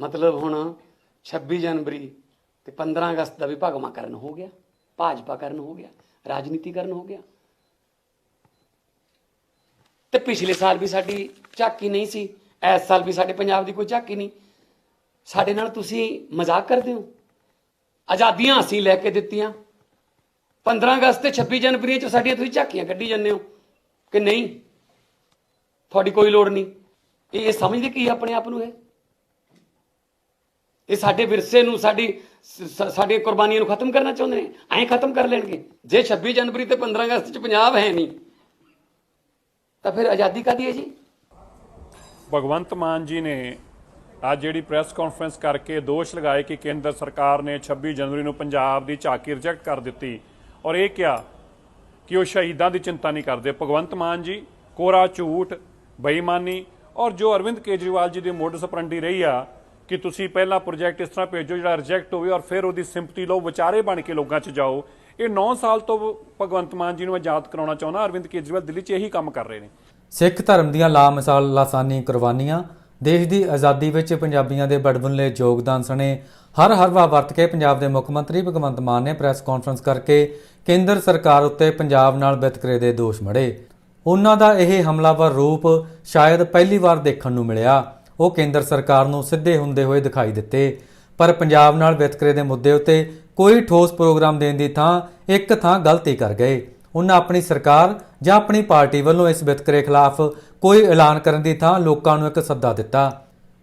ਮਤਲਬ ਹੁਣ 26 ਜਨਵਰੀ ਤੇ 15 ਅਗਸਤ ਦਾ ਵੀ ਭਗਵਾਕਰਨ ਹੋ ਗਿਆ ਭਾਜਪਾ ਕਰਨ ਹੋ ਗਿਆ, ਰਾਜਨੀਤੀਕਰਨ ਹੋ ਗਿਆ। ਤੇ ਪਿਛਲੇ ਸਾਲ ਵੀ ਸਾਡੀ ਝਾਕੀ ਨਹੀਂ ਸੀ ਇਸ ਸਾਲ ਵੀ ਸਾਡੇ ਪੰਜਾਬ ਦੀ ਕੋਈ ਝਾਕੀ ਨਹੀਂ। ਸਾਡੇ ਨਾਲ ਤੁਸੀਂ ਮਜ਼ਾਕ ਕਰਦੇ ਹੋ? ਆਜ਼ਾਦੀਆਂ ਅਸੀਂ ਲੈ ਕੇ ਦਿੱਤੀਆਂ। 15 ਅਗਸਤ ਤੇ 26 ਜਨਵਰੀ ਚ ਸਾਡੀਆਂ ਤੁਸੀਂ ਝਾਕੀਆਂ ਕੱਢੀ ਜਾਂਦੇ ਹੋ ਕਿ ਨਹੀਂ? ਤੁਹਾਡੀ ਕੋਈ ਲੋੜ ਨਹੀਂ। ਇਹ ਸਮਝਦੇ ਕੀ ਆਪਣੇ ਆਪ ਨੂੰ ਇਹ? ਇਹ ਸਾਡੇ ਵਿਰਸੇ ਨੂੰ, ਸਾਡੀ ਸ- ਸਾਡੀਆਂ ਕੁਰਬਾਨੀਆਂ ਨੂੰ ਖਤਮ ਕਰਨਾ ਚਾਹੁੰਦੇ ਨੇ? ਐਂ ਖਤਮ ਕਰ ਲੈਣਗੇ। ਜੇ 26 ਜਨਵਰੀ ਤੇ 15 ਅਗਸਤ ਚ ਪੰਜਾਬ ਹੈ ਨਹੀਂ, ਤਾਂ ਫਿਰ ਆਜ਼ਾਦੀ ਕਾਦੀ ਹੈ ਜੀ? ਭਗਵੰਤ ਮਾਨ ਜੀ ਨੇ ਅੱਜ ਜਿਹੜੀ ਪ੍ਰੈਸ ਕਾਨਫਰੰਸ ਕਰਕੇ ਦੋਸ਼ ਲਗਾਏ ਕਿ ਕੇਂਦਰ ਸਰਕਾਰ ਨੇ 26 ਜਨਵਰੀ ਨੂੰ ਪੰਜਾਬ ਦੀ ਝਾਕੀ ਰਿਜੈਕਟ ਕਰ ਦਿੱਤੀ ਔਰ ਇਹ ਕਿਹਾ ਕਿ ਉਹ ਸ਼ਹੀਦਾਂ ਦੀ ਚਿੰਤਾ ਨਹੀਂ ਕਰਦੇ। ਭਗਵੰਤ ਮਾਨ ਜੀ, ਕੋਰਾ ਝੂਠ, ਬੇਈਮਾਨੀ ਔਰ ਜੋ ਅਰਵਿੰਦ ਕੇਜਰੀਵਾਲ ਜੀ ਦੀ ਮੋਡਸ ਸਪਰੰਡੀ ਰਹੀ ਆ ਕਿ ਤੁਸੀਂ ਪਹਿਲਾ ਪ੍ਰੋਜੈਕਟ ਇਸ ਤਰ੍ਹਾਂ ਭੇਜੋ ਜਿਹੜਾ ਰਿਜੈਕਟ ਹੋਵੇ ਔਰ ਫਿਰ ਉਹਦੀ ਸਿੰਪਥੀ ਲਓ, ਵਿਚਾਰੇ ਬਣ ਕੇ ਲੋਕਾਂ 'ਚ ਜਾਓ। ਇਹ 9 ਸਾਲ ਤੋਂ ਭਗਵੰਤ ਮਾਨ ਜੀ ਨੂੰ ਮੈਂ ਯਾਦ ਕਰਾਉਣਾ ਚਾਹੁੰਦਾ, ਅਰਵਿੰਦ ਕੇਜਰੀਵਾਲ ਦਿੱਲੀ 'ਚ ਇਹੀ ਕੰਮ ਕਰ ਰਹੇ ਨੇ। ਸਿੱਖ ਧਰਮ ਦੀਆਂ ਲਾਮਿਸਾਲ ਲਾਸਾਨੀ ਕੁਰਬਾਨੀਆਂ, ਦੇਸ਼ ਦੀ ਆਜ਼ਾਦੀ ਵਿੱਚ ਪੰਜਾਬੀਆਂ ਦੇ ਬੜਬੁੱਲੇ ਯੋਗਦਾਨ ਸਣੇ, ਹਰ ਹਰਵਾ ਵਰਤ ਕੇ ਪੰਜਾਬ ਦੇ ਮੁੱਖ ਮੰਤਰੀ ਭਗਵੰਤ ਮਾਨ ਨੇ ਪ੍ਰੈਸ ਕਾਨਫਰੰਸ ਕਰਕੇ ਕੇਂਦਰ ਸਰਕਾਰ ਉੱਤੇ ਪੰਜਾਬ ਨਾਲ ਵਿਤਕਰੇ ਦੇ ਦੋਸ਼ ਮੜੇ। ਉਹਨਾਂ ਦਾ ਇਹ ਹਮਲਾਵਰ ਰੂਪ ਸ਼ਾਇਦ ਪਹਿਲੀ ਵਾਰ ਦੇਖਣ ਨੂੰ ਮਿਲਿਆ। ਉਹ ਕੇਂਦਰ ਸਰਕਾਰ ਨੂੰ ਸਿੱਧੇ ਹੁੰਦੇ ਹੋਏ ਦਿਖਾਈ ਦਿੱਤੇ। ਪਰ ਪੰਜਾਬ ਨਾਲ ਵਿਤਕਰੇ ਦੇ ਮੁੱਦੇ ਉੱਤੇ ਕੋਈ ਠੋਸ ਪ੍ਰੋਗਰਾਮ ਦੇਣ ਦੀ ਥਾਂ ਇੱਕ ਥਾਂ ਗਲਤੀ ਕਰ ਗਏ। ਉਹਨਾਂ ਆਪਣੀ ਸਰਕਾਰ ਜਾਂ ਆਪਣੀ ਪਾਰਟੀ ਵੱਲੋਂ ਇਸ ਵਿਤਕਰੇ ਖਿਲਾਫ ਕੋਈ ਐਲਾਨ ਕਰਨ ਦੀ ਥਾਂ ਲੋਕਾਂ ਨੂੰ ਇੱਕ ਸੱਦਾ ਦਿੱਤਾ।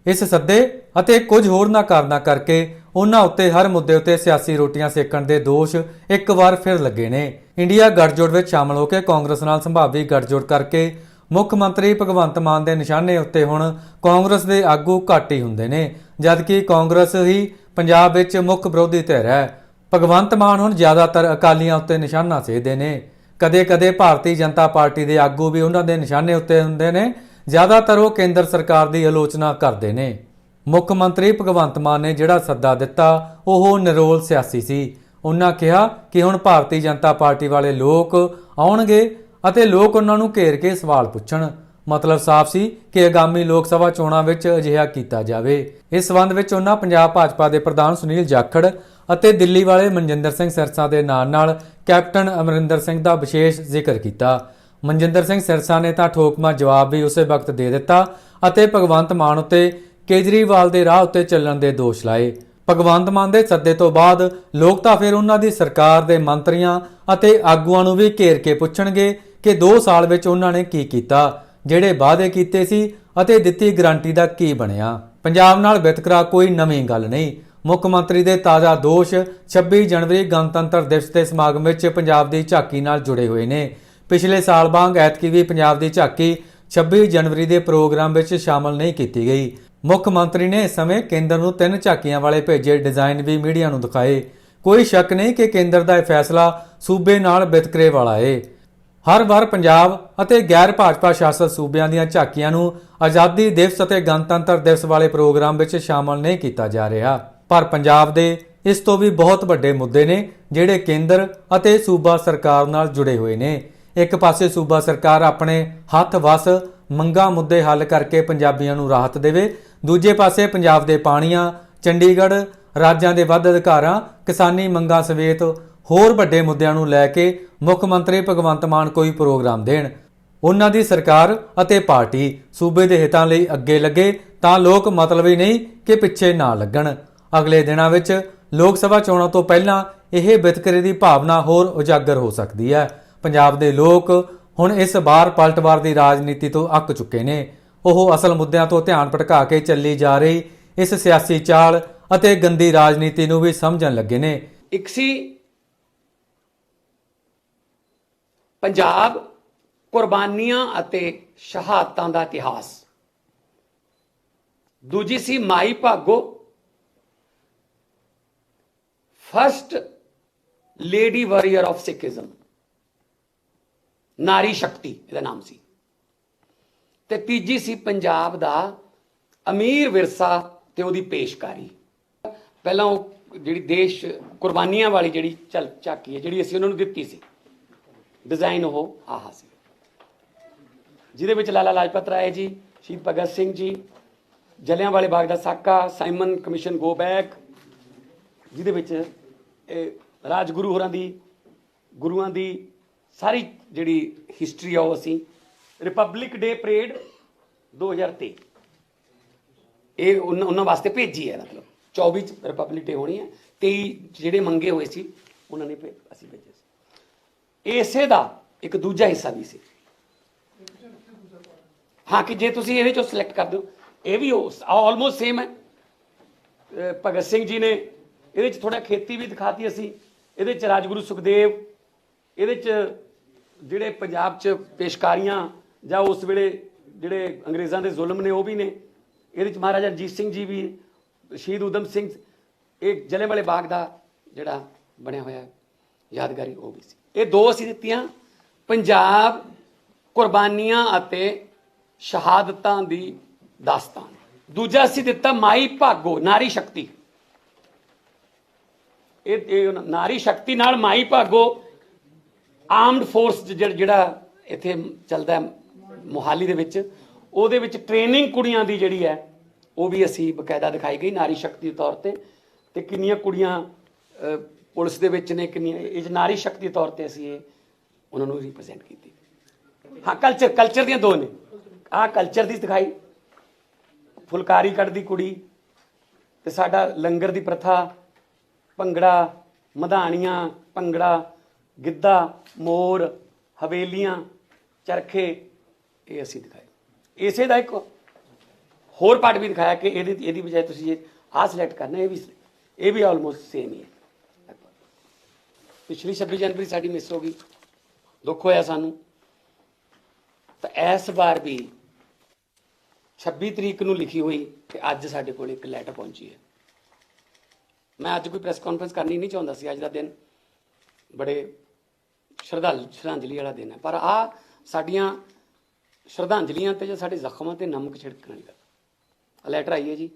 ਇਸ ਸੱਦੇ ਅਤੇ ਕੁਝ ਹੋਰ ਨਾ ਕਾਰਨਾਂ ਕਰਕੇ ਉਹਨਾਂ ਉੱਤੇ ਹਰ ਮੁੱਦੇ ਉੱਤੇ ਸਿਆਸੀ ਰੋਟੀਆਂ ਸੇਕਣ ਦੇ ਦੋਸ਼ ਇੱਕ ਵਾਰ ਫਿਰ ਲੱਗੇ ਨੇ। ਇੰਡੀਆ ਗੱਠਜੋੜ ਵਿੱਚ ਸ਼ਾਮਲ ਹੋ ਕੇ ਕਾਂਗਰਸ ਨਾਲ ਸੰਭਾਵੀ ਗੱਠਜੋੜ ਕਰਕੇ ਮੁੱਖ ਮੰਤਰੀ ਭਗਵੰਤ ਮਾਨ ਦੇ ਨਿਸ਼ਾਨੇ ਉੱਤੇ ਹੁਣ ਕਾਂਗਰਸ ਦੇ ਆਗੂ ਘੱਟ ਹੀ ਹੁੰਦੇ ਨੇ, ਜਦਕਿ ਕਾਂਗਰਸ ਹੀ ਪੰਜਾਬ ਵਿੱਚ ਮੁੱਖ ਵਿਰੋਧੀ ਧਿਰ ਹੈ। ਭਗਵੰਤ ਮਾਨ ਹੁਣ ਜ਼ਿਆਦਾਤਰ ਅਕਾਲੀਆਂ ਉੱਤੇ ਨਿਸ਼ਾਨਾ ਸੇਧਦੇ ਨੇ। ਕਦੇ-ਕਦੇ ਭਾਰਤੀ ਜਨਤਾ ਪਾਰਟੀ ਦੇ ਆਗੂ ਵੀ ਉਹਨਾਂ ਦੇ ਨਿਸ਼ਾਨੇ ਉੱਤੇ ਹੁੰਦੇ ਨੇ, ਜ਼ਿਆਦਾਤਰ ਉਹ ਕੇਂਦਰ ਸਰਕਾਰ ਦੀ ਆਲੋਚਨਾ ਕਰਦੇ ਨੇ। ਮੁੱਖ ਮੰਤਰੀ ਭਗਵੰਤ ਮਾਨ ਨੇ ਜਿਹੜਾ ਸੱਦਾ ਦਿੱਤਾ, ਉਹ ਨਿਰੋਲ ਸਿਆਸੀ ਸੀ। ਉਹਨਾਂ ਕਿਹਾ ਕਿ ਹੁਣ ਭਾਰਤੀ ਜਨਤਾ ਪਾਰਟੀ ਵਾਲੇ ਲੋਕ ਆਉਣਗੇ ਅਤੇ ਲੋਕ ਉਹਨਾਂ ਨੂੰ ਘੇਰ ਕੇ ਸਵਾਲ ਪੁੱਛਣ। ਮਤਲਬ ਸਾਫ਼ ਸੀ ਕਿ ਆਗਾਮੀ ਲੋਕ ਸਭਾ ਚੋਣਾਂ ਵਿੱਚ ਅਜਿਹਾ ਕੀਤਾ ਜਾਵੇ। ਇਸ ਸੰਬੰਧ ਵਿੱਚ ਉਹਨਾਂ ਪੰਜਾਬ ਭਾਜਪਾ ਦੇ ਪ੍ਰਧਾਨ ਸੁਨੀਲ ਜਾਖੜ ਅਤੇ ਦਿੱਲੀ ਵਾਲੇ ਮਨਜਿੰਦਰ ਸਿੰਘ ਸਿਰਸਾ ਦੇ ਨਾਲ-ਨਾਲ ਕੈਪਟਨ ਅਮਰਿੰਦਰ ਸਿੰਘ ਦਾ ਵਿਸ਼ੇਸ਼ ਜ਼ਿਕਰ ਕੀਤਾ। ਮਨਜਿੰਦਰ ਸਿੰਘ ਸਿਰਸਾ ਨੇ ਤਾਂ ਠੋਕਮਾ ਜਵਾਬ ਵੀ ਉਸੇ ਵਕਤ ਦੇ ਦਿੱਤਾ ਅਤੇ ਭਗਵੰਤ ਮਾਨ ਉੱਤੇ ਕੇਜਰੀਵਾਲ ਦੇ ਰਾਹ ਉੱਤੇ ਚੱਲਣ ਦੇ ਦੋਸ਼ ਲਾਏ। ਭਗਵੰਤ ਮਾਨ ਦੇ ਸੱਦੇ ਤੋਂ ਬਾਅਦ ਲੋਕ ਤਾਂ ਫਿਰ ਉਹਨਾਂ ਦੀ ਸਰਕਾਰ ਦੇ ਮੰਤਰੀਆਂ ਅਤੇ ਆਗੂਆਂ ਨੂੰ ਵੀ ਘੇਰ ਕੇ ਪੁੱਛਣਗੇ ਕਿ 2 ਸਾਲ ਵਿੱਚ ਉਹਨਾਂ ਨੇ ਕੀ ਕੀਤਾ, ਜਿਹੜੇ ਵਾਅਦੇ ਕੀਤੇ ਸੀ ਅਤੇ ਦਿੱਤੀ ਗਾਰੰਟੀ ਦਾ ਕੀ ਬਣਿਆ। ਪੰਜਾਬ ਨਾਲ ਵਿਤਕਰਾ ਕੋਈ ਨਵੀਂ ਗੱਲ ਨਹੀਂ। ਮੁੱਖ ਮੰਤਰੀ ਦੇ ਤਾਜ਼ਾ ਦੋਸ਼ 26 ਜਨਵਰੀ ਗਣਤੰਤਰ ਦਿਵਸ ਦੇ ਸਮਾਗਮ ਵਿੱਚ ਪੰਜਾਬ ਦੀ ਝਾਕੀ ਨਾਲ ਜੁੜੇ ਹੋਏ ਨੇ। ਪਿਛਲੇ ਸਾਲ ਵਾਂਗ ਐਤਕੀ ਵੀ ਪੰਜਾਬ ਦੀ ਝਾਕੀ 26 ਜਨਵਰੀ ਦੇ ਪ੍ਰੋਗਰਾਮ ਵਿੱਚ ਸ਼ਾਮਲ ਨਹੀਂ ਕੀਤੀ ਗਈ। ਮੁੱਖ ਮੰਤਰੀ ਨੇ ਇਸ ਸਮੇਂ ਕੇਂਦਰ ਨੂੰ ਤਿੰਨ ਝਾਕੀਆਂ ਵਾਲੇ ਭੇਜੇ ਡਿਜ਼ਾਈਨ ਵੀ ਮੀਡੀਆ ਨੂੰ ਦਿਖਾਏ। ਕੋਈ ਸ਼ੱਕ ਨਹੀਂ ਕਿ ਕੇਂਦਰ ਦਾ ਇਹ ਫੈਸਲਾ ਸੂਬੇ ਨਾਲ ਵਿਤਕਰੇ ਵਾਲਾ ਏ। ਹਰ ਵਾਰ ਪੰਜਾਬ ਅਤੇ ਗੈਰ ਭਾਜਪਾ ਸ਼ਾਸਤ ਸੂਬਿਆਂ ਦੀਆਂ ਝਾਕੀਆਂ ਨੂੰ ਆਜ਼ਾਦੀ ਦਿਵਸ ਅਤੇ ਗਣਤੰਤਰ ਦਿਵਸ ਵਾਲੇ ਪ੍ਰੋਗਰਾਮ ਵਿੱਚ ਸ਼ਾਮਲ ਨਹੀਂ ਕੀਤਾ ਜਾ ਰਿਹਾ। ਪਰ ਪੰਜਾਬ ਦੇ ਇਸ ਤੋਂ ਵੀ ਬਹੁਤ ਵੱਡੇ ਮੁੱਦੇ ਨੇ, ਜਿਹੜੇ ਕੇਂਦਰ ਅਤੇ ਸੂਬਾ ਸਰਕਾਰ ਨਾਲ ਜੁੜੇ ਹੋਏ ਨੇ। ਇੱਕ ਪਾਸੇ ਸੂਬਾ ਸਰਕਾਰ ਆਪਣੇ ਹੱਥ ਵਸ ਮੰਗਾ ਮੁੱਦੇ ਹੱਲ ਕਰਕੇ ਪੰਜਾਬੀਆਂ ਨੂੰ ਰਾਹਤ ਦੇਵੇ, ਦੂਜੇ ਪਾਸੇ ਪੰਜਾਬ ਦੇ ਪਾਣੀਆਂ, ਚੰਡੀਗੜ੍ਹ, ਰਾਜਾਂ ਦੇ ਵੱਧ ਅਧਿਕਾਰਾਂ, ਕਿਸਾਨੀ ਮੰਗਾਂ ਸਮੇਤ ਹੋਰ ਵੱਡੇ ਮੁੱਦਿਆਂ ਨੂੰ ਲੈ ਕੇ ਮੁੱਖ ਮੰਤਰੀ ਭਗਵੰਤ ਮਾਨ ਕੋਈ ਪ੍ਰੋਗਰਾਮ ਦੇਣ। ਉਹਨਾਂ ਦੀ ਸਰਕਾਰ ਅਤੇ ਪਾਰਟੀ ਸੂਬੇ ਦੇ ਹਿੱਤਾਂ ਲਈ ਅੱਗੇ ਲੱਗੇ ਤਾਂ ਲੋਕ ਮਤਲਬ ਹੀ ਨਹੀਂ ਕਿ ਪਿੱਛੇ ਨਾ ਲੱਗਣ। ਅਗਲੇ ਦਿਨਾਂ ਵਿੱਚ ਲੋਕ ਸਭਾ ਚੋਣਾਂ ਤੋਂ ਪਹਿਲਾਂ ਇਹ ਵਿਤਕਰੇ ਦੀ ਭਾਵਨਾ ਹੋਰ ਉਜਾਗਰ ਹੋ ਸਕਦੀ ਹੈ। ਪੰਜਾਬ ਦੇ ਲੋਕ ਹੁਣ ਇਸ ਬਾਰ ਪਲਟਵਾਰ ਦੀ ਰਾਜਨੀਤੀ ਤੋਂ ਅੱਕ ਚੁੱਕੇ ਨੇ। ਉਹ ਅਸਲ ਮੁੱਦਿਆਂ ਤੋਂ ਧਿਆਨ ਭਟਕਾ ਕੇ ਚੱਲੀ ਜਾ ਰਹੀ ਇਸ ਸਿਆਸੀ ਚਾਲ ਅਤੇ ਗੰਦੀ ਰਾਜਨੀਤੀ ਨੂੰ ਵੀ ਸਮਝਣ ਲੱਗੇ ਨੇ। ਇੱਕ ਸੀ ਪੰਜਾਬ ਕੁਰਬਾਨੀਆਂ ਅਤੇ ਸ਼ਹਾਦਤਾਂ ਦਾ ਇਤਿਹਾਸ। ਦੂਜੀ ਸੀ Mai Bhago. First lady warrior of Sikhism ਨਾਰੀ ਸ਼ਕਤੀ, ਇਹਦਾ ਨਾਮ ਸੀ। ਤੇ ਤੀਜੀ ਸੀ ਪੰਜਾਬ ਦਾ ਅਮੀਰ ਵਿਰਸਾ ਤੇ ਉਹਦੀ ਪੇਸ਼ਕਾਰੀ। ਪਹਿਲਾਂ ਉਹ ਜਿਹੜੀ ਦੇਸ਼ ਕੁਰਬਾਨੀਆਂ ਵਾਲੀ ਜਿਹੜੀ ਚੱਲ ਝਾਕੀ ਹੈ ਜਿਹੜੀ ਅਸੀਂ ਉਹਨਾਂ ਨੂੰ ਦਿੱਤੀ ਸੀ। ਡਿਜ਼ਾਈਨ ਉਹ ਆਹਾ ਸੀ। ਜਿਹਦੇ ਵਿੱਚ ਲਾਲਾ ਲਾਜਪਤ ਰਾਏ ਜੀ, ਸ਼ਹੀਦ ਭਗਤ ਸਿੰਘ ਜੀ, ਜਲਿਆਂਵਾਲੇ ਬਾਗ ਦਾ ਸਾਕਾ, ਸਾਈਮਨ ਕਮਿਸ਼ਨ ਗੋ ਬੈਕ, ਜਿਹਦੇ ਵਿੱਚ ਇਹ ਰਾਜਗੁਰੂ ਹੋਰਾਂ ਦੀ, ਗੁਰੂਆਂ ਦੀ ਸਾਰੀ ਜਿਹੜੀ ਹਿਸਟਰੀ ਆ ਉਹ ਅਸੀਂ ਰਿਪਬਲਿਕ ਡੇ ਪਰੇਡ 2023 ਇਹ ਉਹਨਾਂ ਉਹਨਾਂ ਵਾਸਤੇ ਭੇਜੀ ਹੈ, ਮਤਲਬ 24 ਚ ਰਿਪਬਲਿਕ ਡੇ ਹੋਣੀ ਹੈ 23 ਜਿਹੜੇ ਮੰਗੇ ਹੋਏ ਸੀ, ਉਹਨਾਂ ਨੇ ਭੇ- ਅਸੀਂ ਭੇਜੇ। ਇਸੇ ਦਾ ਇੱਕ ਦੂਜਾ ਹਿੱਸਾ ਵੀ ਸੀ। ਹਾਂ ਕਿ ਜੇ ਤੁਸੀਂ ਇਹਦੇ ਚੋਂ ਸਿਲੈਕਟ ਕਰ ਦਿਓ ਇਹ ਵੀ ਆਲਮੋਸਟ ਸੇਮ ਹੈ। ਭਗਤ ਸਿੰਘ ਜੀ ਨੇ ਇਹਦੇ ਚ ਥੋੜਾ ਖੇਤੀ ਵੀ ਦਿਖਾਤੀ ਅਸੀਂ। ਇਹਦੇ ਚ ਰਾਜਗੁਰੂ ਸੁਖਦੇਵ ਇਹਦੇ ਚ ਜਿਹੜੇ ਪੰਜਾਬ ਚ ਪੇਸ਼ਕਾਰੀਆਂ ਜਾਂ ਉਸ ਵੇਲੇ ਜਿਹੜੇ ਅੰਗਰੇਜ਼ਾਂ ਦੇ ਜ਼ੁਲਮ ਨੇ ਉਹ ਵੀ ਨੇ। ਇਹਦੇ ਚ ਮਹਾਰਾਜਾ ਰਣਜੀਤ ਸਿੰਘ ਜੀ ਵੀ ਸ਼ਹੀਦ ਉਦਮ ਸਿੰਘ ਇਹ ਜਲਿਆਂਵਾਲੇ ਬਾਗ ਦਾ ਜਿਹੜਾ ਬਣਿਆ ਹੋਇਆ ਹੈ, ਯਾਦਗਾਰੀ ਉਹ ਵੀ ਸੀ। ਇਹ ਦੋ ਅਸੀਂ ਦਿੱਤੀਆਂ, ਪੰਜਾਬ ਕੁਰਬਾਨੀਆਂ ਅਤੇ ਸ਼ਹਾਦਤਾਂ ਦੀ ਦਾਸਤਾਨ। ਦੂਜਾ ਅਸੀਂ ਦਿੱਤਾ ਮਾਈ ਭਾਗੋ, ਨਾਰੀ ਸ਼ਕਤੀ। ਇਹ ਨਾਰੀ ਸ਼ਕਤੀ ਨਾਲ ਮਾਈ ਭਾਗੋ ਆਰਮਡ ਫੋਰਸ ਜਿਹੜਾ ਇੱਥੇ ਚੱਲਦਾ ਹੈ ਮੋਹਾਲੀ ਦੇ ਵਿੱਚ, ਉਹਦੇ ਵਿੱਚ ਟ੍ਰੇਨਿੰਗ ਕੁੜੀਆਂ ਦੀ ਜਿਹੜੀ ਹੈ, ਉਹ ਵੀ ਅਸੀਂ ਬਕਾਇਦਾ ਦਿਖਾਈ ਗਈ ਨਾਰੀ ਸ਼ਕਤੀ ਦੇ ਤੌਰ ਤੇ। ਤੇ ਕਿੰਨੀਆਂ ਕੁੜੀਆਂ ਪੁਲਿਸ ਦੇ ਵਿੱਚ ਨੇ ਕਿੰਨੀ ਇਹ ਨਾਰੀ ਸ਼ਕਤੀ ਤੌਰ ਤੇ ਅਸੀਂ ਇਹ ਉਹਨਾਂ ਨੂੰ ਰਿਪਰੈਜ਼ੈਂਟ ਕੀਤੀ। ਹਾਂ ਕਲਚਰ ਕਲਚਰ ਦੀਆਂ ਦੋ ਨੇ। ਆਹ ਕਲਚਰ ਦੀ ਦਿਖਾਈ ਫੁਲਕਾਰੀ ਕੱਢਦੀ ਕੁੜੀ ਤੇ ਸਾਡਾ ਲੰਗਰ ਦੀ ਪ੍ਰਥਾ, ਭੰਗੜਾ, ਮਧਾਣੀਆਂ, ਭੰਗੜਾ, ਗਿੱਧਾ, ਮੋਰ, ਹਵੇਲੀਆਂ, ਚਰਖੇ, ਇਹ ਅਸੀਂ ਦਿਖਾਏ। ਇਸੇ ਦਾ ਇੱਕ ਹੋਰ ਪਾਰਟ ਵੀ ਦਿਖਾਇਆ ਕਿ ਇਹਦੀ ਇਹਦੀ ਬਜਾਏ ਤੁਸੀਂ ਇਹ ਆਹ ਸਿਲੈਕਟ ਕਰਨਾ, ਇਹ ਵੀ ਇਹ ਵੀ ਆਲਮੋਸਟ ਸੇਮ ਹੀ ਹੈ। ਪਿਛਲੀ 26 ਜਨਵਰੀ ਸਾਡੀ ਮਿਸ ਹੋ ਗਈ। ਦੁੱਖ ਹੋਇਆ ਸਾਨੂੰ। ਤਾਂ ਇਸ ਵਾਰ ਵੀ 26 ਤਰੀਕ ਨੂੰ ਲਿਖੀ ਹੋਈ ਤੇ ਅੱਜ ਸਾਡੇ ਕੋਲ ਇੱਕ ਲੈਟਰ ਪਹੁੰਚੀ ਹੈ। ਮੈਂ ਅੱਜ ਕੋਈ ਪ੍ਰੈਸ ਕਾਨਫਰੰਸ ਕਰਨੀ ਨਹੀਂ ਚਾਹੁੰਦਾ ਸੀ, ਅੱਜ ਦਾ ਦਿਨ ਬੜੇ ਸ਼ਰਧਾਲ, ਸ਼ਰਧਾਂਜਲੀ ਵਾਲਾ ਦਿਨ ਹੈ। ਪਰ ਆ ਸਾਡੀਆਂ ਸ਼ਰਧਾਂਜਲੀਆਂ ਤੇ ਜਾਂ ਸਾਡੇ ਜ਼ਖਮਾਂ ਤੇ ਨਮਕ ਛਿੜਕਣ ਵਾਲੀ ਗੱਲ। ਲੈਟਰ ਆਈ ਹੈ ਜੀ।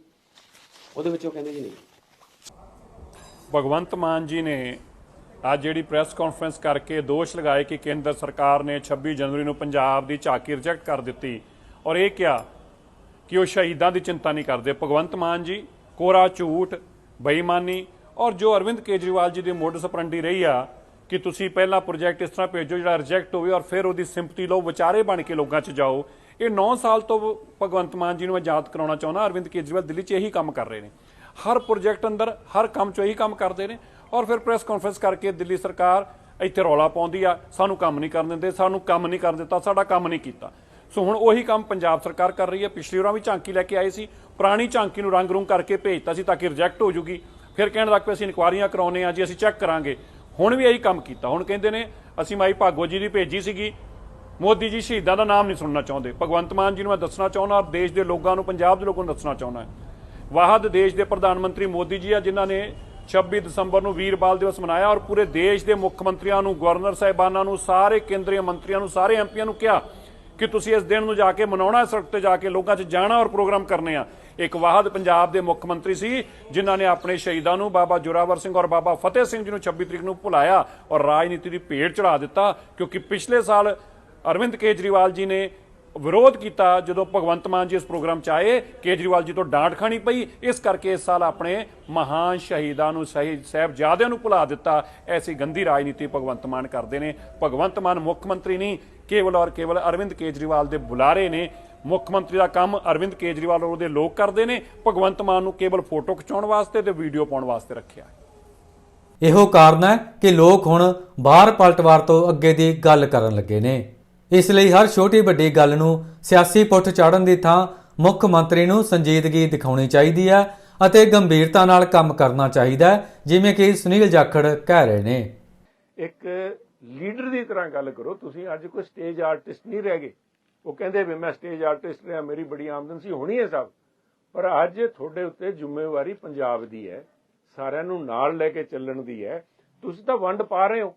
ਉਹਦੇ ਵਿੱਚ ਉਹ ਕਹਿੰਦੇ ਜੀ ਨਹੀਂ। ਭਗਵੰਤ ਮਾਨ ਜੀ ਨੇ ਅੱਜ ਜਿਹੜੀ ਪ੍ਰੈਸ ਕਾਨਫਰੰਸ ਕਰਕੇ ਦੋਸ਼ ਲਗਾਏ ਕਿ ਕੇਂਦਰ ਸਰਕਾਰ ਨੇ 26 ਜਨਵਰੀ ਨੂੰ ਪੰਜਾਬ ਦੀ ਝਾਕੀ ਰਿਜੈਕਟ ਕਰ ਦਿੱਤੀ ਔਰ ਇਹ ਕਿਹਾ ਕਿ ਉਹ ਸ਼ਹੀਦਾਂ ਦੀ ਚਿੰਤਾ ਨਹੀਂ ਕਰਦੇ। ਭਗਵੰਤ ਮਾਨ ਜੀ, ਕੋਰਾ ਝੂਠ, ਬੇਈਮਾਨੀ ਔਰ ਜੋ ਅਰਵਿੰਦ ਕੇਜਰੀਵਾਲ ਜੀ ਦੀ ਮੋਡਸ ਅਪਰੰਡੀ ਰਹੀ ਆ ਕਿ ਤੁਸੀਂ ਪਹਿਲਾਂ ਪ੍ਰੋਜੈਕਟ ਇਸ ਤਰ੍ਹਾਂ ਭੇਜੋ ਜਿਹੜਾ ਰਿਜੈਕਟ ਹੋਵੇ ਔਰ ਫਿਰ ਉਹਦੀ ਸਿੰਪਥੀ ਲਓ, ਵਿਚਾਰੇ ਬਣ ਕੇ ਲੋਕਾਂ 'ਚ ਜਾਓ। ਇਹ 9 ਸਾਲ ਤੋਂ ਭਗਵੰਤ ਮਾਨ ਜੀ ਨੂੰ ਮੈਂ ਯਾਦ ਕਰਾਉਣਾ ਚਾਹੁੰਦਾ। ਅਰਵਿੰਦ ਕੇਜਰੀਵਾਲ ਦਿੱਲੀ 'ਚ ਇਹੀ ਕੰਮ ਕਰ ਰਹੇ ਨੇ। ਹਰ ਪ੍ਰੋਜੈਕਟ ਅੰਦਰ, ਹਰ ਕੰਮ 'ਚ ਇਹੀ ਕੰਮ ਕਰਦੇ ਨੇ। ਔਰ ਫਿਰ ਪ੍ਰੈਸ ਕਾਨਫਰੰਸ ਕਰਕੇ ਦਿੱਲੀ ਸਰਕਾਰ ਇੱਥੇ ਰੌਲਾ ਪਾਉਂਦੀ ਆ, ਸਾਨੂੰ ਕੰਮ ਨਹੀਂ ਕਰਨ ਦਿੰਦੇ, ਸਾਨੂੰ ਕੰਮ ਨਹੀਂ ਕਰਨ ਦਿੱਤਾ, ਸਾਡਾ ਕੰਮ ਨਹੀਂ ਕੀਤਾ। ਸੋ ਹੁਣ ਉਹੀ ਕੰਮ ਪੰਜਾਬ ਸਰਕਾਰ ਕਰ ਰਹੀ ਹੈ। ਪਿਛਲੀ ਵਾਰਾਂ ਵੀ ਝਾਂਕੀ ਲੈ ਕੇ ਆਏ ਸੀ, ਪੁਰਾਣੀ ਝਾਂਕੀ ਨੂੰ ਰੰਗ ਰੂੰਗ ਕਰਕੇ ਭੇਜਤਾ ਸੀ ਤਾਂ ਕਿ ਰਿਜੈਕਟ ਹੋ ਜੂਗੀ। ਫਿਰ ਕਹਿਣ ਲੱਗ ਪਏ ਅਸੀਂ ਇਨਕੁਆਰੀਆਂ ਕਰਾਉਨੇ ਆ ਜੀ, ਅਸੀਂ ਚੈੱਕ ਕਰਾਂਗੇ। ਹੁਣ ਵੀ ਇਹੀ ਕੰਮ ਕੀਤਾ। ਹੁਣ ਕਹਿੰਦੇ ਨੇ, ਅਸੀਂ ਮਾਈ ਭਾਗੋ ਜੀ ਦੀ ਭੇਜੀ ਸੀਗੀ। ਮੋਦੀ ਜੀ ਸ਼ਹੀਦਾਂ ਦਾ ਨਾਮ ਨਹੀਂ ਸੁਣਨਾ ਚਾਹੁੰਦੇ। ਭਗਵੰਤ ਮਾਨ ਜੀ ਨੂੰ ਮੈਂ ਦੱਸਣਾ ਚਾਹੁੰਦਾ ਔਰ ਦੇਸ਼ ਦੇ ਲੋਕਾਂ ਨੂੰ, ਪੰਜਾਬ ਦੇ ਲੋਕਾਂ ਨੂੰ ਦੱਸਣਾ ਚਾਹੁੰਦਾ। ਵਾਹਦ ਦੇਸ਼ ਦੇ ਪ੍ਰਧਾਨ ਮੰਤਰੀ ਮੋਦੀ ਜੀ ਆ, ਜਿਨ੍ਹਾਂ ਨੇ 26 ਦਸੰਬਰ ਨੂੰ ਵੀਰ ਬਾਲ ਦਿਵਸ ਮਨਾਇਆ ਔਰ ਪੂਰੇ ਦੇਸ਼ ਦੇ ਮੁੱਖ ਮੰਤਰੀਆਂ ਨੂੰ, ਗਵਰਨਰ ਸਾਹਿਬਾਨਾਂ ਨੂੰ, ਸਾਰੇ ਕੇਂਦਰੀ ਮੰਤਰੀਆਂ ਨੂੰ, ਸਾਰੇ ਐਮਪੀਆਂ ਨੂੰ ਕਿਹਾ ਕਿ ਤੁਸੀਂ ਇਸ ਦਿਨ ਨੂੰ ਜਾ ਕੇ ਮਨਾਉਣਾ ਸੜਕ ਤੇ ਜਾ ਕੇ ਲੋਕਾਂ 'ਚ ਜਾਣਾ ਔਰ ਪ੍ਰੋਗਰਾਮ ਕਰਨੇ ਆ। ਇੱਕ ਵਾਹਦ ਪੰਜਾਬ ਦੇ ਮੁੱਖ ਮੰਤਰੀ ਸੀ, ਜਿਨ੍ਹਾਂ ਨੇ ਆਪਣੇ ਸ਼ਹੀਦਾਂ ਨੂੰ, ਬਾਬਾ ਜੋਰਾਵਰ ਸਿੰਘ ਔਰ ਬਾਬਾ ਫਤਿਹ ਸਿੰਘ ਜੀ ਨੂੰ 26 ਤਰੀਕ ਨੂੰ ਭੁਲਾਇਆ ਔਰ ਰਾਜਨੀਤੀ ਦੀ ਭੇਟ ਚੜਾ ਦਿੱਤਾ, ਕਿਉਂਕਿ ਪਿਛਲੇ ਸਾਲ ਅਰਵਿੰਦ ਕੇਜਰੀਵਾਲ ਜੀ ਨੇ ਵਿਰੋਧ ਕੀਤਾ ਜਦੋਂ ਭਗਵੰਤ ਮਾਨ ਜੀ ਇਸ ਪ੍ਰੋਗਰਾਮ 'ਚ ਆਏ, ਕੇਜਰੀਵਾਲ ਜੀ ਤੋਂ ਡਾਂਟ ਖਾਣੀ ਪਈ। ਇਸ ਕਰਕੇ ਇਸ ਸਾਲ ਆਪਣੇ ਮਹਾਨ ਸ਼ਹੀਦਾਂ ਨੂੰ, ਸ਼ਹੀਦ ਸਾਹਿਬਜ਼ਾਦਿਆਂ ਨੂੰ ਭੁਲਾ ਦਿੱਤਾ। ਐਸੀ ਗੰਦੀ ਰਾਜਨੀਤੀ ਭਗਵੰਤ ਮਾਨ ਕਰਦੇ ਨੇ। ਭਗਵੰਤ ਮਾਨ ਮੁੱਖ ਮੰਤਰੀ ਨਹੀਂ, ਕੇਵਲ ਔਰ ਕੇਵਲ ਅਰਵਿੰਦ ਕੇਜਰੀਵਾਲ ਦੇ ਬੁਲਾਰੇ ਨੇ। ਮੁੱਖ ਮੰਤਰੀ ਦਾ ਕੰਮ ਅਰਵਿੰਦ ਕੇਜਰੀਵਾਲ ਔਰ ਉਹਦੇ ਲੋਕ ਕਰਦੇ ਨੇ। ਭਗਵੰਤ ਮਾਨ ਨੂੰ ਕੇਵਲ ਫੋਟੋ ਖਿਚਾਉਣ ਵਾਸਤੇ ਤੇ ਵੀਡੀਓ ਪਾਉਣ ਵਾਸਤੇ ਰੱਖਿਆ ਇਹੋ ਕਾਰਨ ਹੈ ਕਿ ਲੋਕ ਹੁਣ ਬਾਹਰ ਪਲਟਵਾਰ ਤੋਂ ਅੱਗੇ ਦੀ ਗੱਲ ਕਰਨ ਲੱਗੇ ਨੇ। ਇਸ ਲਈ ਹਰ ਛੋਟੀ ਵੱਡੀ ਗੱਲ ਨੂੰ ਸਿਆਸੀ ਪੁੱਠ ਚਾੜਨ ਦੀ ਥਾਂ ਮੁੱਖ ਮੰਤਰੀ ਨੂੰ ਸੰਜੀਦਗੀ ਦਿਖਾਉਣੀ ਚਾਹੀਦੀ ਹੈ ਅਤੇ ਗੰਭੀਰਤਾ ਨਾਲ ਕੰਮ ਕਰਨਾ ਚਾਹੀਦਾ ਹੈ, ਜਿਵੇਂ ਕਿ ਸੁਨੀਲ ਜਾਖੜ ਕਹਿ ਰਹੇ ਨੇ। ਇੱਕ ਲੀਡਰ ਦੀ ਤਰ੍ਹਾਂ ਗੱਲ ਕਰੋ, ਤੁਸੀਂ ਅੱਜ ਕੋਈ ਸਟੇਜ ਆਰਟਿਸਟ ਨਹੀਂ ਰਹਿ ਗਏ। ਉਹ ਕਹਿੰਦੇ ਵੀ ਮੈਂ ਸਟੇਜ ਆਰਟਿਸਟ ਰਿਹਾ, ਮੇਰੀ ਬੜੀ ਆਮਦਨ ਸੀ, ਹੋਣੀ ਹੈ ਸਭ। ਪਰ ਅੱਜ ਤੁਹਾਡੇ ਉੱਤੇ ਜ਼ਿੰਮੇਵਾਰੀ ਪੰਜਾਬ ਦੀ ਹੈ, ਸਾਰਿਆਂ ਨੂੰ ਨਾਲ ਲੈ ਕੇ ਚੱਲਣ ਦੀ ਹੈ। ਤੁਸੀਂ ਤਾਂ ਵੰਡ ਪਾ ਰਹੇ ਹੋ।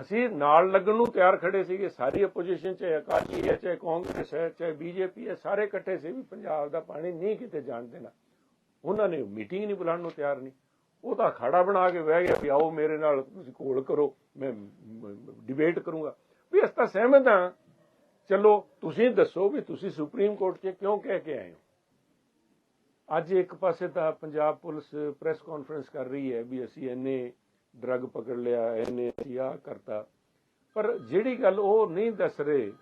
ਅਸੀਂ ਨਾਲ ਲੱਗਣ ਨੂੰ ਤਿਆਰ ਖੜੇ ਸੀਗੇ, ਸਾਰੀ ਆਪੋਜੀਸ਼ਨ ਚਾਹੇ ਅਕਾਲੀ ਹੈ, ਚਾਹੇ ਕਾਂਗਰਸ ਹੈ, ਚਾਹੇ ਬੀਜੇਪੀ ਹੈ, ਸਾਰੇ ਇਕੱਠੇ ਸੀ ਵੀ ਪੰਜਾਬ ਦਾ ਪਾਣੀ ਨਹੀਂ ਕਿਤੇ ਜਾਣ ਦੇਣਾ। ਉਹਨਾਂ ਨੇ ਮੀਟਿੰਗ ਨਹੀਂ ਬੁਲਾਉਣ ਨੂੰ ਤਿਆਰ ਨਹੀਂ। ਉਹ ਤਾਂ ਖੜਾ ਬਣਾ ਕੇ ਬਹਿ ਗਿਆ ਵੀ ਆਓ ਮੇਰੇ ਨਾਲ ਤੁਸੀਂ ਕੋਲ ਕਰੋ, ਮੈਂ ਡਿਬੇਟ ਕਰੂੰਗਾ। ਵੀ ਅਸੀਂ ਤਾਂ ਸਹਿਮਤ ਹਾਂ। ਚਲੋ, ਤੁਸੀਂ ਦੱਸੋ ਵੀ ਤੁਸੀਂ ਸੁਪਰੀਮ ਕੋਰਟ 'ਚ ਕਿਉਂ ਕਹਿ ਕੇ ਆਏ ਹੋ? ਅੱਜ ਇੱਕ ਪਾਸੇ ਤਾਂ ਪੰਜਾਬ ਪੁਲਿਸ ਪ੍ਰੈਸ ਕਾਨਫਰੰਸ ਕਰ ਰਹੀ ਹੈ ਵੀ ਅਸੀਂ ਇੰਨੇ ਡਰੱਗ ਪਕੜ ਲਿਆ, ਇਹਨੇ ਅਸੀਂ ਆਹ ਕਰਤਾ। ਪਰ ਜਿਹੜੀ ਗੱਲ ਉਹ ਨਹੀਂ ਦੱਸ ਰਹੇ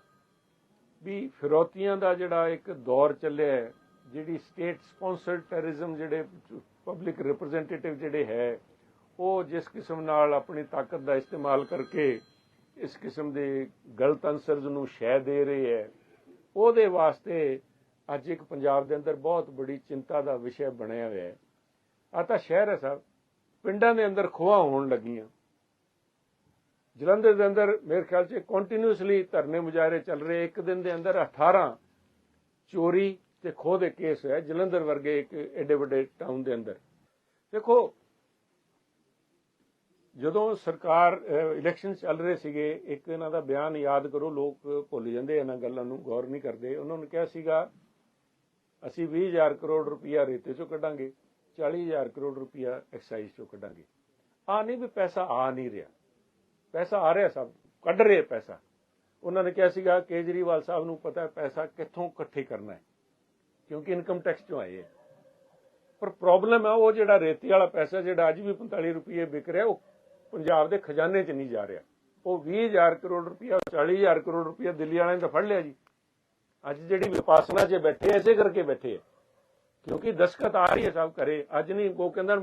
ਵੀ ਫਿਰੌਤੀਆਂ ਦਾ ਜਿਹੜਾ ਇੱਕ ਦੌਰ ਚੱਲਿਆ ਜਿਹੜੀ ਸਟੇਟ ਸਪਾਂਸਰਡ ਟੈਰਰਿਜ਼ਮ ਜਿਹੜੇ ਪਬਲਿਕ ਰਿਪਰੈਜ਼ੈਂਟੇਟਿਵ ਜਿਹੜੇ ਹੈ, ਉਹ ਜਿਸ ਕਿਸਮ ਨਾਲ ਆਪਣੀ ਤਾਕਤ ਦਾ ਇਸਤੇਮਾਲ ਕਰਕੇ ਇਸ ਕਿਸਮ ਦੇ ਗਲਤ ਅਨਸਰਜ਼ ਨੂੰ ਸ਼ੈ ਦੇ ਰਹੇ ਹੈ, ਉਹਦੇ ਵਾਸਤੇ ਅੱਜ ਇੱਕ ਪੰਜਾਬ ਦੇ ਅੰਦਰ ਬਹੁਤ ਬੜੀ ਚਿੰਤਾ ਦਾ ਵਿਸ਼ਾ ਬਣਿਆ ਹੋਇਆ ਹੈ। ਆ ਤਾਂ ਸ਼ਹਿਰ ਹੈ ਸਾਹਿਬ ਪਿੰਡਾਂ ਦੇ ਅੰਦਰ ਖੋਆ ਹੋਣ ਲੱਗੀਆਂ। ਜਲੰਧਰ ਦੇ ਅੰਦਰ ਮੇਰੇ ਖਿਆਲ 'ਚ ਕੰਟੀਨਿਊਸਲੀ ਧਰਨੇ ਮੁਜ਼ਾਹਰੇ ਚੱਲ ਰਹੇ। ਇੱਕ ਦਿਨ ਦੇ ਅੰਦਰ 18 ਚੋਰੀ ਤੇ ਖੋਹ ਦੇ ਕੇਸ ਹੈ ਜਲੰਧਰ ਵਰਗੇ ਇੱਕ ਐਡੇ ਵੱਡੇ ਟਾਊਨ ਦੇ ਅੰਦਰ। ਦੇਖੋ, ਜਦੋਂ ਸਰਕਾਰ ਇਲੈਕਸ਼ਨ ਚੱਲ ਰਹੇ ਸੀਗੇ, ਇੱਕ ਇਹਨਾਂ ਦਾ ਬਿਆਨ ਯਾਦ ਕਰੋ, ਲੋਕ ਭੁੱਲ ਜਾਂਦੇ, ਇਹਨਾਂ ਗੱਲਾਂ ਨੂੰ ਗੌਰ ਨਹੀਂ ਕਰਦੇ। ਉਹਨਾਂ ਨੇ ਕਿਹਾ ਸੀਗਾ, ਅਸੀਂ 20000 ਕਰੋੜ ਰੁਪਇਆ ਰੇਤੇ ਚੋਂ ਕੱਢਾਂਗੇ। 40000 ਕਰੋੜ ਰੁਪਇਆ ਐਕਸਾਈਜ਼ ਚੋਂ ਕੱਢਾਂਗੇ। ਆ ਨਹੀਂ ਵੀ ਪੈਸਾ ਆ ਨਹੀਂ ਰਿਹਾ। ਪੈਸਾ ਆ ਰਿਹਾ ਸਭ ਕੱਢ ਰਹੇ ਪੈਸਾ। ਉਹਨਾਂ ਨੇ ਕਿਹਾ ਸੀਗਾ ਕੇਜਰੀਵਾਲ ਸਾਹਿਬ ਨੂੰ ਪਤਾ ਹੈ ਪੈਸਾ ਕਿੱਥੋਂ ਇਕੱਠੇ ਕਰਨਾ ਹੈ ਕਿਉਂਕਿ ਇਨਕਮ ਟੈਕਸ ਚੋਂ ਆਏ ਹੈ। ਪਰ ਪ੍ਰੋਬਲਮ ਹੈ ਉਹ ਜਿਹੜਾ ਰੇਤੇ ਵਾਲਾ ਪੈਸਾ ਜਿਹੜਾ ਅੱਜ ਵੀ 45 ਰੁਪਏ ਵਿਕ ਰਿਹਾ ਉਹ ਪੰਜਾਬ ਦੇ ਖਜ਼ਾਨੇ 'ਚ ਨਹੀਂ ਜਾ ਰਿਹਾ। ਉਹ 20000 ਕਰੋੜ ਰੁਪਇਆ 40000 ਕਰੋੜ ਰੁਪਇਆ ਦਿੱਲੀ ਵਾਲਿਆਂ ਨੇ ਤਾਂ ਫੜ ਲਿਆ ਜੀ। ਅੱਜ ਜਿਹੜੀ ਵਿਪਾਸਨਾ 'ਚ ਬੈਠੇ ਐ, ਇਸੇ ਕਰਕੇ ਬੈਠੇ ਆ। ਕਿਉਂਕਿ ਦਸਖਤ ਆ ਰਹੀ ਹੈ ਸਭ ਕਰੇ ਅੱਜ ਨਹੀਂ, ਉਹ ਕਹਿੰਦਾ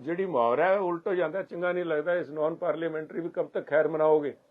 ਜਿਹੜੀ ਮੁਹਾਵਰਾ ਹੈ ਉਲਟ ਹੋ ਜਾਂਦਾ। ਚੰਗਾ ਨਹੀਂ ਲੱਗਦਾ, ਇਸ ਨਾਨ ਪਾਰਲੀਮੈਂਟਰੀ ਵੀ ਕਬ ਤੱਕ ਖੈਰ ਮਨਾਓਗੇ?